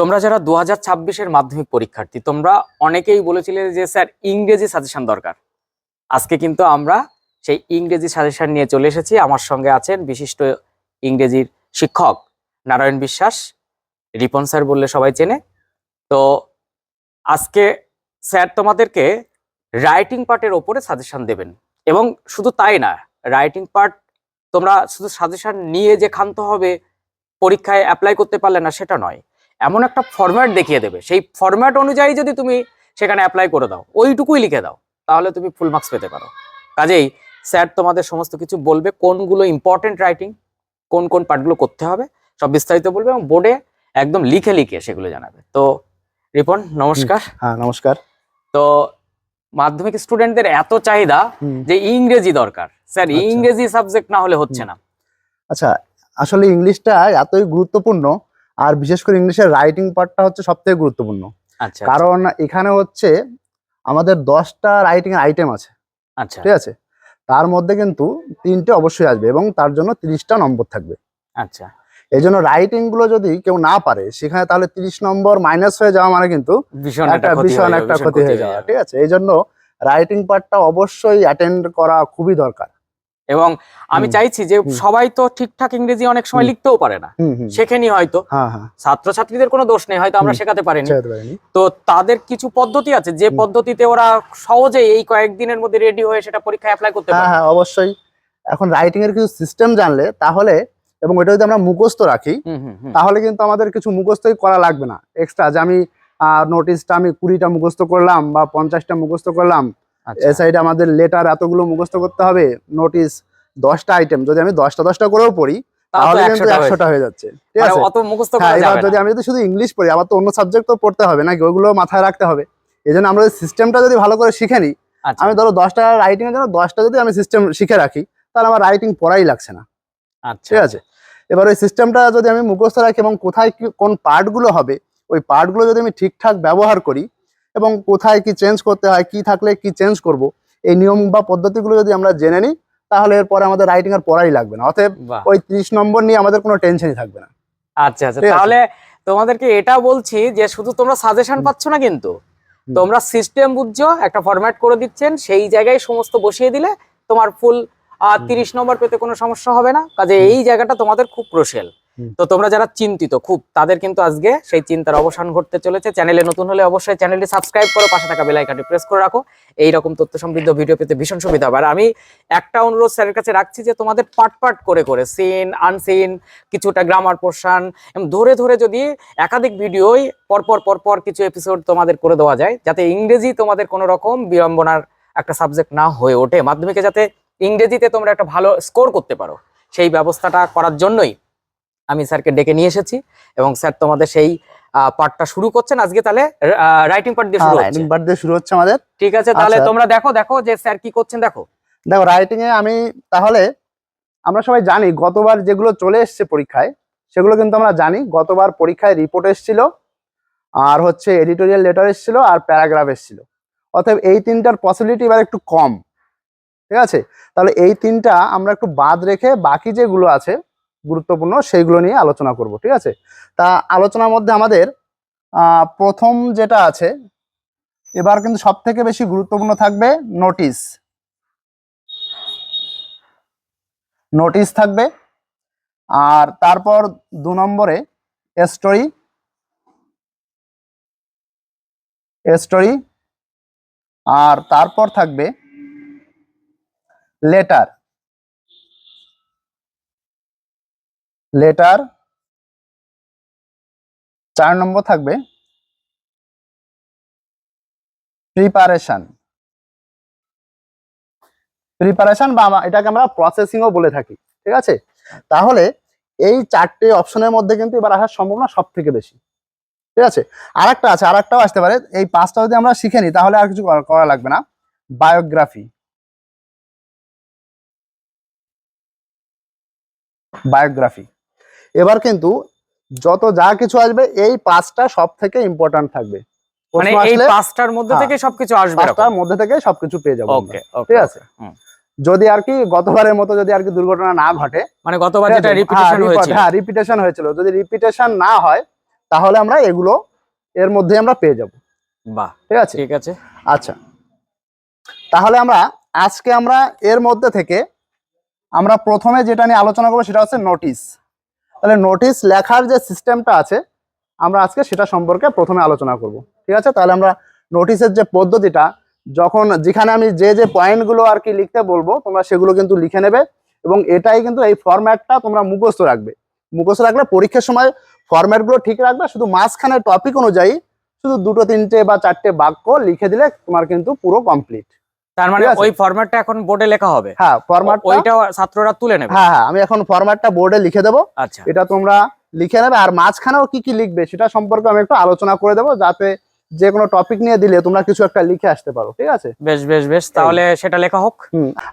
তোমরা যারা দু হাজার ছাব্বিশের মাধ্যমিক পরীক্ষার্থী, তোমরা অনেকেই বলেছিলে যে, স্যার, ইংরেজি সাজেশন দরকার। আজকে কিন্তু আমরা সেই ইংরেজি সাজেশন নিয়ে চলে এসেছি। আমার সঙ্গে আছেন বিশিষ্ট ইংরেজির শিক্ষক নারায়ণ বিশ্বাস। রিপন স্যার বললে সবাই চেনে। তো আজকে স্যার তোমাদেরকে রাইটিং পার্টের ওপরে সাজেশন দেবেন। এবং শুধু তাই না রাইটিং পার্ট তোমরা শুধু সাজেশন নিয়ে যে ক্ষান্ত হবে, পরীক্ষায় অ্যাপ্লাই করতে পারলে না, সেটা নয়। এমন একটা ফরম্যাট দেখিয়ে দেবে। সেই ফরম্যাট অনুযায়ী যদি তুমি সেখানে অ্যাপ্লাই করে দাও ওইটুকুই লিখে দাও তাহলে তুমি ফুল মার্কস পেতে পারো। কাজেই স্যার তোমাদের সমস্ত কিছু বলবে কোনগুলো ইম্পর্টেন্ট রাইটিং কোন কোন পার্টগুলো করতে হবে সব বিস্তারিত বলবে এবং বোর্ডে একদম লিখে লিখে সেগুলো জানাবে। তো রিপন নমস্কার। হ্যাঁ নমস্কার। তো মাধ্যমিক স্টুডেন্টদের এত চাহিদা যে ইংরেজি দরকার। স্যার আচ্ছা। ইংরেজি সাবজেক্ট না হলে হচ্ছে না। আচ্ছা আসলে ইংলিশটা এতই গুরুত্বপূর্ণ আর বিশেষ করে ইংলিশের রাইটিং পার্টটা হচ্ছে সব থেকে গুরুত্বপূর্ণ। আচ্ছা কারণ এখানে হচ্ছে আমাদের দশটা রাইটিং আইটেম আছে। আচ্ছা। ঠিক আছে? তার মধ্যে কিন্তু তিনটে অবশ্যই আসবে এবং তার জন্য তিরিশটা নম্বর থাকবে। আচ্ছা। এই জন্য রাইটিংগুলো যদি কেউ না পারে সেখানে তাহলে তিরিশ নম্বর মাইনাস হয়ে যাওয়া মানে কিন্তু একটা ভীষণ একটা ক্ষতি হয়ে যাওয়া। ঠিক আছে? এই জন্য রাইটিং পার্টটা অবশ্যই অ্যাটেন্ড করা খুবই দরকার। এবং আমি চাইছি যে সবাই তো ঠিকঠাক ইংরেজি অনেক সময় লিখতেও পারে না। শেখেনি হয়তো। হ্যাঁ হ্যাঁ। ছাত্রছাত্রীদের কোনো দোষ নেই হয়তো আমরা শেখাতে পারিনি। তো তাদের কিছু পদ্ধতি আছে যে পদ্ধতিতে ওরা সহজেই এই কয়েকদিনের মধ্যে রেডি হয়ে সেটা পরীক্ষায় অ্যাপ্লাই করতে হ্যাঁ পারে। হ্যাঁ অবশ্যই। এখন রাইটিং এর কিছু সিস্টেম জানলে তাহলে এবং এটা যদি আমরা মুখস্থ রাখি। তাহলে কিন্তু আমাদের কিছু মুখস্থই করা লাগবে না। এক্সট্রা যে আমি নোটিশটা আমি কুড়িটা মুখস্থ করলাম বা পঞ্চাশটা মুখস্থ করলাম এ সাইডে আমাদের লেটার এতগুলো মুখস্থ করতে হবে নোটিশ দশটা আইটেম যদি আমি দশটা দশটা করেও পড়ি তাহলে কিন্তু 100টা হয়েছে। একশোটা হয়ে যাচ্ছে। ঠিক মানে আছে? অত মুখস্থ হ্যাঁ এবার যদি আমি যদি শুধু ইংলিশ পড়ি আমার তো অন্য সাবজেক্ট তো পড়তে হবে নাকি? ওইগুলো মাথায় রাখতে হবে। এই জন্য আমরা সিস্টেমটা যদি ভালো করে শিখে নিই আচ্ছা, আমি ধরো দশটা রাইটিং এর জন্য দশটা যদি আমি সিস্টেম শিখে রাখি তাহলে আমার রাইটিং পড়াই লাগছে না। আচ্ছা, ঠিক আছে? এবার ওই সিস্টেমটা যদি আমি মুখস্থ রাখি এবং কোথায় কোন পার্টগুলো হবে ওই পার্টগুলো যদি আমি ঠিকঠাক ব্যবহার করি এবং কোথায় কি চেঞ্জ করতে হয় কি থাকলে কি চেঞ্জ করব এই নিয়ম বা পদ্ধতিগুলো যদি আমরা জেনে নিই তাহলে এরপরে আমাদের রাইটিং আর পড়াই লাগবে না। অতএব ওই তিরিশ নম্বর নিয়ে আমাদের কোনো টেনশনই থাকবে না। আচ্ছা আচ্ছা। তাহলে তোমাদেরকে এটা বলছি যে শুধু তোমরা সাজেশন পাচ্ছ না কিন্তু তোমরা সিস্টেম বুঝছ একটা ফরম্যাট করে দিচ্ছেন সেই জায়গায় সমস্ত বসিয়ে দিলে তোমার ফুল। তিরিশ নম্বর পেতে কোনো সমস্যা হবে না। কাজে এই জায়গাটা তোমাদের খুব হুম। তো তোমরা যারা চিন্তিত, খুব, তাদের কিন্তু আজকে সেই চিন্তার অবসান ঘটতে চলেছে। চ্যানেলে নতুন হলে অবশ্যই চ্যানেলটি সাবস্ক্রাইব করো, পাশে থাকা বেল আইকনটি প্রেস করে রাখো। এই রকম তথ্য সমৃদ্ধ ভিডিও পেতে ভীষণ সুবিধা হবে। আর আমি একটা অনুরোধ স্যারের কাছে রাখছি যে, তোমাদের পার্ট পার্ট করে করে সিন আনসিন কিছুটা গ্রামার পোর্শন ধরে ধরে যদি একাধিক ভিডিওই পরপর পরপর কিছু এপিসোড তোমাদের করে দেওয়া যায়, যাতে ইংরেজি তোমাদের কোনো রকম বিড়ম্বনার একটা সাবজেক্ট না হয়ে ওঠে। মাধ্যমিকে যাতে ইংরেজিতে তোমরা একটা ভালো স্কোর করতে পারো। সেই ব্যবস্থাটা করার জন্যই আমি স্যারকে ডেকে নিয়ে এসেছি এবং স্যার তোমাদের সেই পার্টটা শুরু করছেন। আজকে তাহলে রাইটিং পার্ট দিয়ে শুরু হচ্ছে। রাইটিং পার্ট দিয়ে শুরু হচ্ছে আমাদের। ঠিক আছে তাহলে আচ্ছা। তোমরা দেখো দেখো যে স্যার কি করছেন দেখো। দেখো রাইটিং এ আমি তাহলে আমরা সবাই জানি গতবার যেগুলো চলে এসছে পরীক্ষায় সেগুলো কিন্তু আমরা জানি। গতবার পরীক্ষায় রিপোর্ট এসেছিল আর হচ্ছে এডিটোরিয়াল লেটার এসেছিল আর প্যারাগ্রাফ এসেছিল। অতএব এই তিনটার পসিবিলিটি এবার একটু কম। ঠিক আছে? তাহলে এই তিনটা আমরা একটু বাদ রেখে বাকি যেগুলো আছে গুরুত্বপূর্ণ, সেইগুলো নিয়ে আলোচনা করব, ঠিক আছে? তা আলোচনার মধ্যে আমাদের প্রথম যেটা আছে, এবার কিন্তু সব থেকে বেশি গুরুত্বপূর্ণ থাকবে নোটিশ। নোটিশ থাকবে, আর তারপর দু নম্বরে স্টোরি স্টোরি আর তারপর থাকবে লেটার লেটার চার নম্বর থাকবে প্রিপারেশন প্রিপারেশন বা এটাকে আমরা প্রসেসিংও বলে থাকি, ঠিক আছে? তাহলে এই চারটে অপশনের মধ্যে কিন্তু এবার আসার সম্ভাবনা সব থেকে বেশি, ঠিক আছে? আর একটা আছে আর একটাও আসতে পারে। এই পাঁচটা যদি আমরা শিখে নিই, তাহলে আর কিছু করা লাগবে না। বায়োগ্রাফি বায়োগ্রাফি এবার কিন্তু যত যা কিছু আসবে এই পাঁচটা সব থেকে ইম্পর্ট্যান্ট থাকবে। মানে এই পাঁচটার মধ্যে হ্যাঁ, থেকে সবকিছু আসবে পাঁচটার মধ্যে থেকে সবকিছু পেয়ে যাব ওকে ঠিক আছে? যদি আর কি গতবারের মতো যদি আর কি দুর্ঘটনা না ঘটে মানে গতবার যেটা রিপিটেশন হ্যাঁ, হয়েছিল। হ্যাঁ রিপিটেশন হয়েছিল। যদি রিপিটেশন না হয় তাহলে আমরা এগুলো এর মধ্যে আমরা পেয়ে যাব। বাহ ঠিক আছে? ঠিক আছে। আচ্ছা। তাহলে আমরা আজকে আমরা এর মধ্যে থেকে আমরা প্রথমে যেটা নিয়ে আলোচনা করব সেটা হচ্ছে নোটিশ তাহলে নোটিশ লেখার যে সিস্টেমটা আছে, আমরা আজকে সেটা সম্পর্কে প্রথমে আলোচনা করব। ঠিক আছে? তাহলে আমরা নোটিশের যে পদ্ধতিটা, যখন যেখানে আমি যে যে পয়েন্টগুলো আর কি লিখতে বলব, তোমরা সেগুলো কিন্তু লিখে নেবে এবং এটাই কিন্তু এই ফরম্যাটটা তোমরা মুখস্থ রাখবে। মুখস্থ রাখলে পরীক্ষার সময় ফরম্যাটগুলো ঠিক রাখবে, শুধু মাঝখানে টপিক অনুযায়ী শুধু দুটো, তিনটে বা চারটে বাক্য লিখে দিলে তোমার কিন্তু পুরো কমপ্লিট তার মানে। ওই ফরম্যাটটা এখন বোর্ডে লেখা হবে। হ্যাঁ ফরম্যাট ওইটা ছাত্ররা তুলে নেবে। হ্যাঁ হ্যাঁ আমি এখন ফরম্যাটটা বোর্ডে লিখে দেবো। আচ্ছা। এটা তোমরা লিখে নেবে আর মাঝখানেও কি কি লিখবে সেটা সম্পর্কে আমি একটু আলোচনা করে দেবো যাতে যে কোনো টপিক নিয়ে দিলে তোমরা কিছু একটা লিখে আসতে পারো ঠিক আছে? বেশ বেশ বেশ তাহলে সেটা লেখা হোক।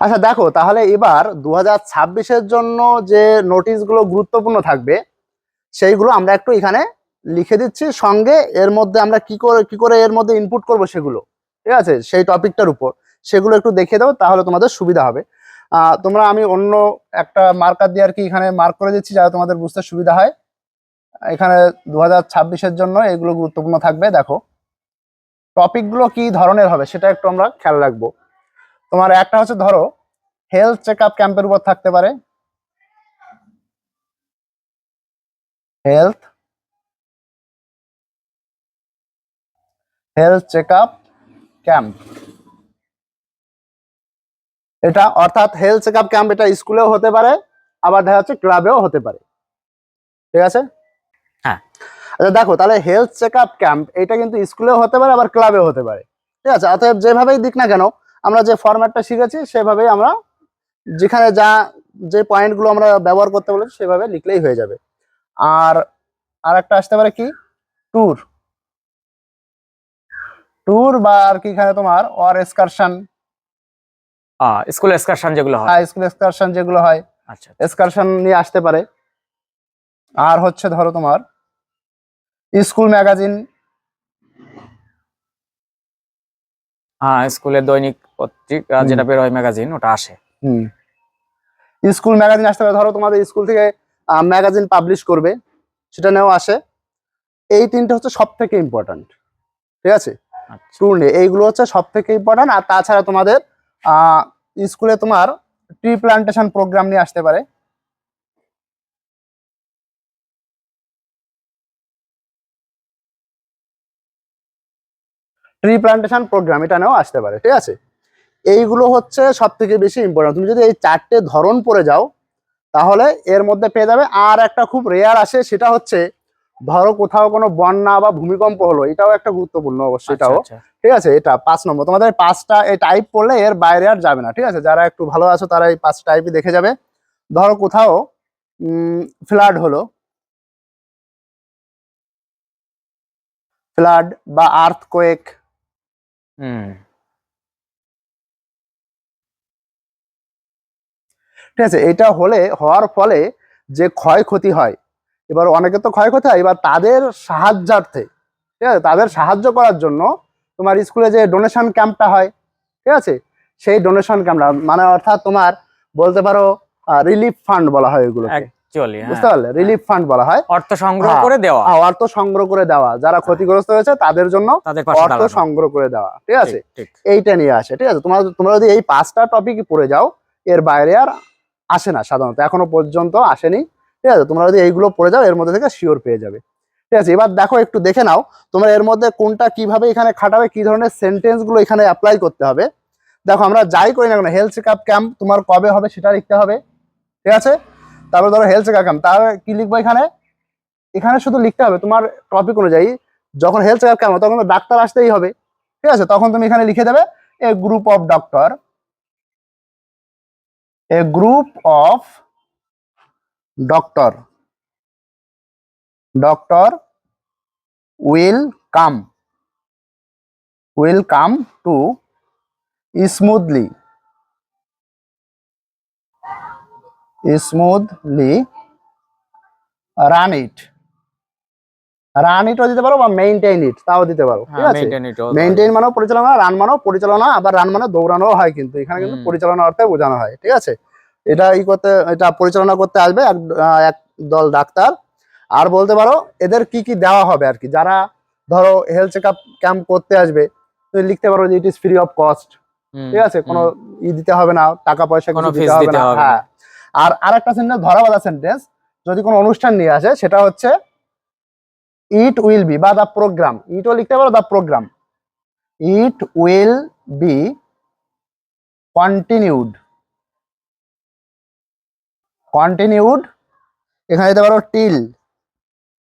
আচ্ছা দেখো তাহলে এবার দু হাজার ছাব্বিশের জন্য যে নোটিশগুলো গুরুত্বপূর্ণ থাকবে সেইগুলো আমরা একটু এখানে লিখে দিচ্ছি। সঙ্গে এর মধ্যে আমরা কি করে কি করে এর মধ্যে ইনপুট করব সেগুলো ঠিক আছে? সেই টপিকটার উপর। সেগুলো একটু দেখিয়ে দাও, তাহলে তোমাদের সুবিধা হবে। তোমরা আমি অন্য একটা মার্কার দিয়ে আর কি এখানে মার্ক করে দিচ্ছি, যাতে তোমাদের বুঝতে সুবিধা হয়। এখানে দু হাজার জন্য এগুলো গুরুত্বপূর্ণ থাকবে, দেখো। টপিকগুলো কি ধরনের হবে, সেটা একটু আমরা খেয়াল রাখব। তোমার একটা হচ্ছে, ধরো হেলথ চেক আপ ক্যাম্পের উপর থাকতে পারে। Health health check up camp এটা অর্থাৎ হেলথ চেক আপ ক্যাম্প এটা স্কুলেও হতে পারে আবার দেখা যাচ্ছে ক্লাবেও হতে পারে। ঠিক আছে? হ্যাঁ। আচ্ছা দেখো তাহলে হেলথ চেক আপ ক্যাম্প এটা কিন্তু স্কুলেও হতে পারে আবার ক্লাবেও হতে পারে। ঠিক আছে? অতএব যেভাবেই দিক না কেন আমরা যে ফরম্যাটটা শিখেছি সেভাবেই আমরা যেখানে যা যে পয়েন্টগুলো আমরা ব্যবহার করতে বলেছি সেভাবে লিখলেই হয়ে যাবে। আর আর একটা আসতে পারে কি? ট্যুর ট্যুর বা আর কি এখানে তোমার অর এক্সকারশন স্কুল এক্সকারশন যেগুলো হয়। স্কুল এক্সকারশন যেগুলো হয় আচ্ছা এক্সকারশন নিয়ে আসতে পারে। আর হচ্ছে ধরো তোমার স্কুল ম্যাগাজিন হ্যাঁ স্কুলের দৈনিক পত্রিকা যেটা বের হয় ম্যাগাজিন ওটা আসে। হুম। স্কুল ম্যাগাজিন আসতে পারে ধরো তোমাদের স্কুল থেকে ম্যাগাজিন পাবলিশ করবে সেটা নিয়েও আসে। এই তিনটে হচ্ছে সব থেকে ইম্পর্ট্যান্ট ঠিক আছে? আচ্ছা। ট্যুর এইগুলো হচ্ছে সব থেকে ইম্পর্ট্যান্ট আর তাছাড়া তোমাদের স্কুলে তোমার ট্রি প্লান্টেশন প্রোগ্রাম নিয়ে আসতে পারে। ট্রি প্লান্টেশন প্রোগ্রাম এটা নিয়েও আসতে পারে, ঠিক আছে? এইগুলো হচ্ছে সব থেকে বেশি ইম্পর্টেন্ট তুমি যদি এই চারটে ধরন পড়ে যাও, তাহলে এর মধ্যে পেয়ে যাবে। আর একটা খুব রেয়ার আসে, সেটা হচ্ছে ধরো কোথাও কোনো বন্যা বা ভূমিকম্প হলো এটাও একটা গুরুত্বপূর্ণ অবশ্যই আচ্ছা, এটাও। আচ্ছা। ঠিক আছে? এটা পাঁচ নম্বর। তোমাদের পাঁচটা এই টাইপ পড়লে এর বাইরে আর যাবে না ঠিক আছে? যারা একটু ভালো আছো তারা এই পাঁচ টাইপই দেখে যাবে। ধরো কোথাও ফ্লাড হলো। ফ্লাড বা আর্থ কোয়েক হুম। ঠিক আছে? এটা হলে হওয়ার ফলে যে ক্ষয়ক্ষতি হয় এবার অনেকে তো ক্ষয়ক্ষতি হয়। এবার তাদের সাহায্যার্থে ঠিক আছে? তাদের সাহায্য করার জন্য তোমার স্কুলে যে ডোনেশন ক্যাম্পটা হয় ঠিক আছে? সেই ডোনেশন ক্যাম্পটা মানে অর্থাৎ তোমার বলতে পারো রিলিফ ফান্ড বলা হয় এগুলো বুঝতে পারলে? রিলিফ ফান্ড বলা হয়। অর্থ সংগ্রহ হ্যাঁ। করে দেওয়া। অর্থ সংগ্রহ করে দেওয়া। যারা ক্ষতিগ্রস্ত হয়েছে তাদের জন্য অর্থ সংগ্রহ করে দেওয়া ঠিক আছে। এইটা নিয়ে আসে ঠিক আছে? তোমার তোমরা যদি এই পাঁচটা টপিক পড়ে যাও এর বাইরে আর আসে না সাধারণত। এখনও পর্যন্ত আসেনি। ঠিক আছে? তোমরা যদি এইগুলো পড়ে যাও, এর মধ্যে থেকে শিওর পেয়ে যাবে। ঠিক আছে? এবার দেখো, একটু দেখে নাও, তোমরা এর মধ্যে কোনটা কীভাবে এখানে খাটাবে, কি ধরনের সেন্টেন্সগুলো এখানে অ্যাপ্লাই করতে হবে। দেখো, আমরা যাই করি না কেন হেলথ চেক আপ ক্যাম্প তোমার কবে হবে সেটা লিখতে হবে। ঠিক আছে? তারপর ধরো হেলথ চেক আপ ক্যাম্প তাহলে কি লিখব এখানে? এখানে শুধু লিখতে হবে, তোমার টপিক অনুযায়ী, যখন হেলথ চেক আপ ক্যাম্প তখন ডাক্তার আসতেই হবে। ঠিক আছে? তখন তুমি এখানে লিখে দেবে a group of doctor a group of doctor. Doctor will come will come to smoothly. Smoothly run it. Run ইটও দিতে পারো বা মেইনটেইন ইট তাও দিতে পারো ঠিক হ্যাঁ, আছে? মেইনটেইন মানেও পরিচালনা রান মানেও পরিচালনা আবার রান মানে দৌড়ানো হয় কিন্তু এখানে কিন্তু পরিচালনা অর্থে বোঝানো হয় ঠিক আছে? এটা ই করতে এটা পরিচালনা করতে আসবে এক এক দল ডাক্তার। আর বলতে পারো এদের কি কি দেওয়া হবে আর কি? যারা ধরো হেলথ চেক আপ ক্যাম্প করতে আসবে তুমি লিখতে পারো যে it is free of cost ঠিক আছে? কোনো ই দিতে হবে না টাকা পয়সা কোনো দিতে হবে না। হ্যাঁ। আর আরেকটা সেন্টেন্স ধরা ধরাবালা সেন্টেন্স যদি কোনো অনুষ্ঠান নিয়ে আসে সেটা হচ্ছে ইট উইল বি বা দ্য প্রোগ্রাম ইটও লিখতে পারো the programme it will be continued continued এখানে দিতে পারো টিল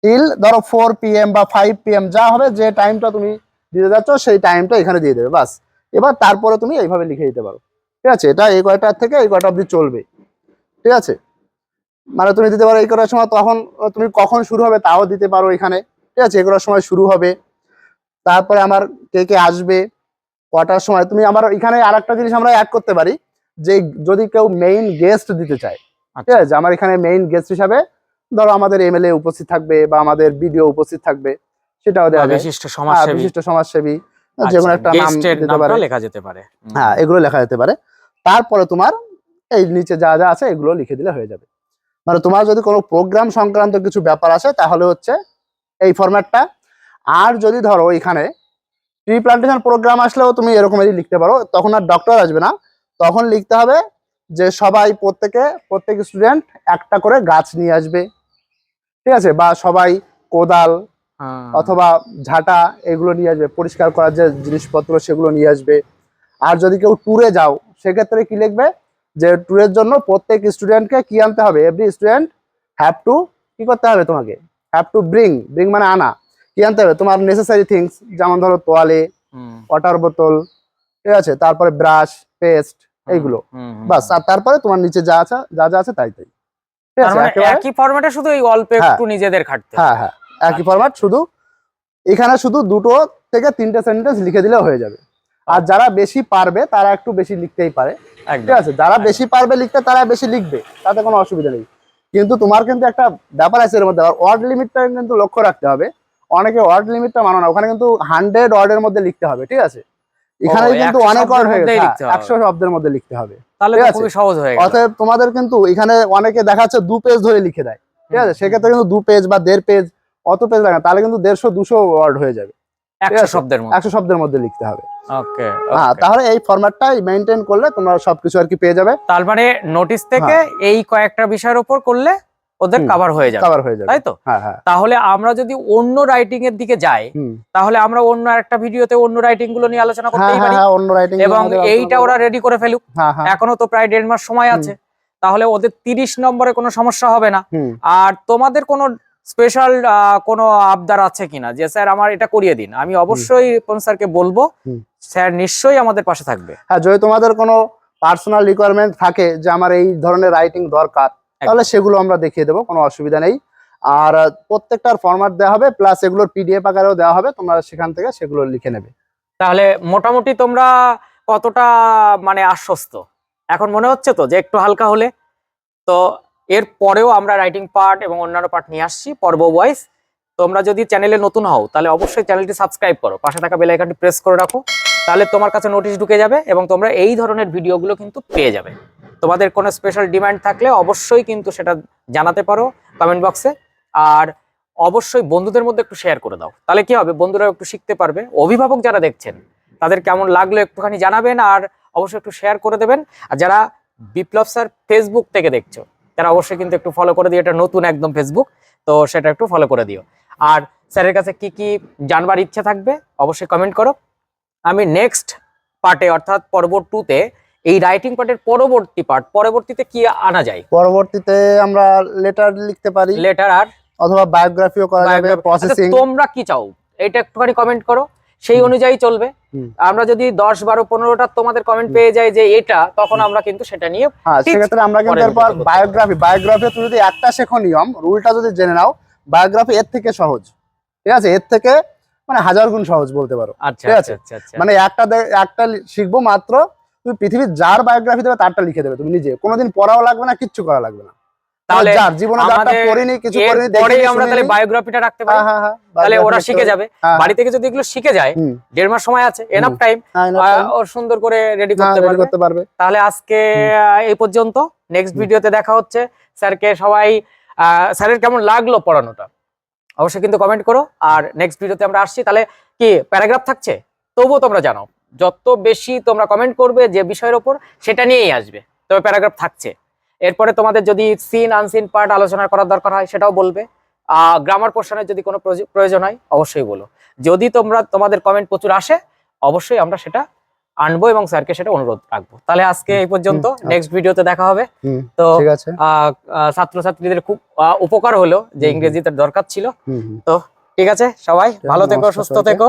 টিল ধরো ফোর পিএম বা ফাইভ পিএম যা হবে যে টাইমটা তুমি দিতে যাচ্ছ সেই টাইমটা এখানে দিয়ে দেবে, বাস। এবার তারপরে তুমি এইভাবে লিখে দিতে পারো, ঠিক আছে? এটা এই কয়টার থেকে এই কয়টা অবধি চলবে, ঠিক আছে? মানে তুমি দিতে পারো এই করার সময়, তখন তুমি কখন শুরু হবে তাও দিতে পারো এখানে, ঠিক আছে? এগুলোর সময় শুরু হবে, তারপরে আমার কে কে আসবে, কটার সময়, তুমি আমার এখানে আর একটা জিনিস আমরা অ্যাড করতে পারি, যে যদি কেউ মেইন গেস্ট দিতে চায় ঠিক আচ্ছা, আছে? আমার এখানে মেইন গেস্ট হিসাবে ধরো আমাদের এমএলএ উপস্থিত থাকবে বা আমাদের বিডিও উপস্থিত থাকবে সেটাও দেওয়া বিশিষ্ট হ্যাঁ, সমাজসেবী বিশিষ্ট সমাজসেবী যে কোনো একটা নাম দিতে পারে। লেখা যেতে পারে। হ্যাঁ এগুলো লেখা যেতে পারে। তারপরে তোমার এই নিচে যা যা আছে এগুলো লিখে দিলে হয়ে যাবে। মানে তোমার যদি কোনো প্রোগ্রাম সংক্রান্ত কিছু ব্যাপার আসে তাহলে হচ্ছে এই ফরম্যাটটা আর যদি ধরো এখানে ট্রি প্লান্টেশন প্রোগ্রাম আসলেও তুমি এরকমই লিখতে পারো তখন আর ডক্টর আসবে না। তখন লিখতে হবে যে সবাই প্রত্যেকে প্রত্যেক স্টুডেন্ট একটা করে গাছ নিয়ে আসবে। ঠিক আছে? বা সবাই কোদাল হ্যাঁ। অথবা ঝাঁটা এগুলো নিয়ে আসবে পরিষ্কার করার যে জিনিসপত্র সেগুলো নিয়ে আসবে। আর যদি কেউ ট্যুরে যাও সেক্ষেত্রে কি লিখবে? যে ট্যুরের জন্য প্রত্যেক স্টুডেন্টকে কি আনতে হবে? এভরি স্টুডেন্ট হ্যাভ টু কি করতে হবে তোমাকে? হ্যাভ টু ব্রিং ব্রিং মানে আনা। কি আনতে হবে? তোমার নেসেসারি থিংস যেমন ধরো তোয়ালে ওয়াটার বোতল ঠিক আছে? তারপরে ব্রাশ পেস্ট এইগুলো। বাস আর তারপরে তোমার নিচে যা আছে যা যা আছে তাই তাই। মানে একই ফরম্যাটে শুধু এই অল্প হ্যাঁ। একটু নিজেদের খাটতে হ্যাঁ হ্যাঁ একই ফরম্যাট শুধু এখানে শুধু দুটো থেকে তিনটে সেন্টেন্স লিখে দিলেও হয়ে যাবে। আর যারা বেশি পারবে তারা একটু বেশি লিখতেই পারে। ঠিক আছে যারা বেশি পারবে লিখতে তারা বেশি লিখবে তাতে কোনো অসুবিধা নেই। কিন্তু তোমার কিন্তু একটা ব্যাপার আছে এর মধ্যে ওয়ার্ড লিমিটটা কিন্তু লক্ষ্য রাখতে হবে। অনেকে ওয়ার্ড লিমিটটা মানো না ওখানে কিন্তু হান্ড্রেড ওয়ার্ডের মধ্যে লিখতে হবে ঠিক আছে? এখানে কিন্তু অনেক ওয়ার্ড হয়ে গেছে। শব্দের মধ্যে লিখতে হবে। তাহলে ঠিক তো আছে। খুবই সহজ হয়ে গেল। অতএব তোমাদের কিন্তু এখানে অনেকে দেখাচ্ছে দু পেজ ধরে লিখে দেয়। ঠিক আছে? সেক্ষেত্রে কিন্তু দু পেজ বা দেড় পেজ অত পেজ লাগে তাহলে কিন্তু দেড়শো দুশো ওয়ার্ড হয়ে যাবে। একশো আছে। শব্দের মধ্যে। একশো শব্দের মধ্যে লিখতে হবে। ওকে হ্যাঁ তাহলে এই ফরম্যাটটাই করলে তোমরা সবকিছু আর কি পেয়ে যাবে। তার মানে নোটিশ থেকে এই কয়েকটা বিষয়ের উপর করলে ওদের কভার হয়ে যাবে। কভার হয়ে যাবে। তাই তো? হ্যাঁ হ্যাঁ। তাহলে আমরা যদি অন্য রাইটিং এর দিকে যাই। তাহলে আমরা অন্য একটা ভিডিওতে অন্য রাইটিংগুলো নিয়ে আলোচনা করতেই হ্যাঁ পারি। হ্যাঁ অন্য রাইটিং এবং এইটা ওরা রেডি করে ফেলুক। এখনও তো প্রায় দেড় মাস সময় আছে তাহলে ওদের তিরিশ নম্বরে কোনো সমস্যা হবে না। আর তোমাদের কোনো স্পেশাল কোনো আবদার আছে কিনা? যে স্যার আমার এটা করিয়ে দিন। আমি অবশ্যই কোন স্যারকে বলব স্যার নিশ্চয়ই আমাদের পাশে থাকবে। হ্যাঁ যদি তোমাদের কোনো পার্সোনাল রিকোয়ারমেন্ট থাকে যে আমার এই ধরনের রাইটিং দরকার তাহলে সেগুলো আমরা দেখিয়ে দেবো কোনো অসুবিধা নেই। আর প্রত্যেকটার ফরম্যাট দেওয়া হবে প্লাস এগুলোর পিডিএফ আকারেও দেওয়া হবে তোমরা সেখান থেকে সেগুলো লিখে নেবে। তাহলে মোটামুটি তোমরা কতটা মানে আশ্বস্ত? এখন মনে হচ্ছে তো যে একটু হালকা হলে। তো এর পরেও আমরা রাইটিং পার্ট এবং অন্যান্য পার্ট নিয়ে আসছি পর্ব ওয়াইজ তোমরা যদি চ্যানেলে নতুন হও তাহলে অবশ্যই চ্যানেলটি সাবস্ক্রাইব করো। পাশে থাকা বেল আইকনটি প্রেস করে রাখো। তাহলে তোমার কাছে নোটিশ ঢুকে যাবে এবং তোমরা এই ধরনের ভিডিওগুলো কিন্তু পেয়ে যাবে। তোমাদের কোনো স্পেশাল ডিমান্ড থাকলে অবশ্যই কিন্তু সেটা জানাতে পারো কমেন্ট বক্সে আর অবশ্যই বন্ধুদের মধ্যে একটু শেয়ার করে দাও। তাহলে কি হবে? বন্ধুরা একটু শিখতে পারবে। অভিভাবক যারা দেখছেন, তাদের কেমন লাগল একটুখানি জানাবেন আর অবশ্যই একটু শেয়ার করে দেবেন। আর যারা বিপ্লব স্যার ফেসবুক থেকে দেখছ, তারা অবশ্যই কিন্তু একটু ফলো করে দিও। এটা নতুন একদম ফেসবুক তো সেটা একটু ফলো করে দিও। আর স্যারের কাছে কি কি জানবার ইচ্ছে থাকবে, অবশ্যই কমেন্ট করো। আমি নেক্সট পার্টে অর্থাৎ পর্ব টুতে এই রাইটিং পার্টের পরবর্তী পার্ট পরবর্তীতে কি আনা যায়? পরবর্তীতে আমরা লেটার লিখতে পারি। লেটার আর? অথবা বায়োগ্রাফিও করা যাবে প্রসেসিং আচ্ছা, তোমরা কি চাও? এটা একটুখানি কমেন্ট করো। সেই অনুযায়ী চলবে। আমরা যদি দশ বারো পনেরোটা তোমাদের কমেন্ট পেয়ে যাই যে এটা তখন আমরা কিন্তু সেটা নিয়ে হ্যাঁ সেক্ষেত্রে আমরা কিন্তু এরপর বায়োগ্রাফি বায়োগ্রাফি তুমি যদি একটা শেখো নিয়ম রুলটা যদি জেনে নাও বায়োগ্রাফি এর থেকে সহজ। ঠিক আছে? এর থেকে মানে হাজার গুণ সহজ বলতে পারো। আচ্ছা ঠিক আছে। আচ্ছা মানে একটা একটা শিখব মাত্র তুমি পৃথিবীর যার বায়োগ্রাফি দেবে তারটা লিখে দেবে তুমি নিজে। কোনোদিন পড়াও লাগবে না কিচ্ছু করা লাগবে না। তাহলে যার জীবনে যারটা পড়িনি কিছু করিনি পরেই আমরা তাহলে বায়োগ্রাফিটা রাখতে পারি। হ্যাঁ হ্যাঁ হ্যাঁ তাহলে ওরা শিখে যাবে। বাড়ি থেকে যদি এগুলো শিখে যায় দেড় মাস সময় আছে এনাফ টাইম ও সুন্দর করে রেডি করতে পারবে। তাহলে আজকে এই পর্যন্ত। নেক্সট। ভিডিওতে দেখা হচ্ছে। স্যারকে সবাই স্যারের কেমন লাগল পড়ানোটা? অবশ্যই কিন্তু কমেন্ট করো। আর নেক্সট ভিডিওতে আমরা আসছি। তাহলে কি প্যারাগ্রাফ থাকছে? তবুও তোমরা জানাও যত বেশি তোমরা কমেন্ট করবে যে বিষয়ের ওপর সেটা নিয়েই আসবে। তবে প্যারাগ্রাফ থাকছে। এরপরে তোমাদের যদি সিন আনসিন পার্ট আলোচনা করার দরকার হয় সেটাও বলবে। গ্রামার পোর্শনের যদি কোনো প্রয়োজন হয় অবশ্যই বলো। যদি তোমরা তোমাদের কমেন্ট প্রচুর আসে অবশ্যই আমরা সেটা আনব এবং স্যারকে সেটা অনুরোধ রাখব। তাহলে আজকে এই পর্যন্ত। নেক্সট ভিডিওতে দেখা হবে। তো ছাত্রছাত্রীদের খুব উপকার হলো যে। ইংরেজিতে দরকার ছিল। হুম। ঠিক আছে সবাই ভালো থেকো সুস্থ থেকো।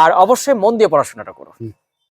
আর অবশ্যই মন দিয়ে পড়াশোনাটা করো।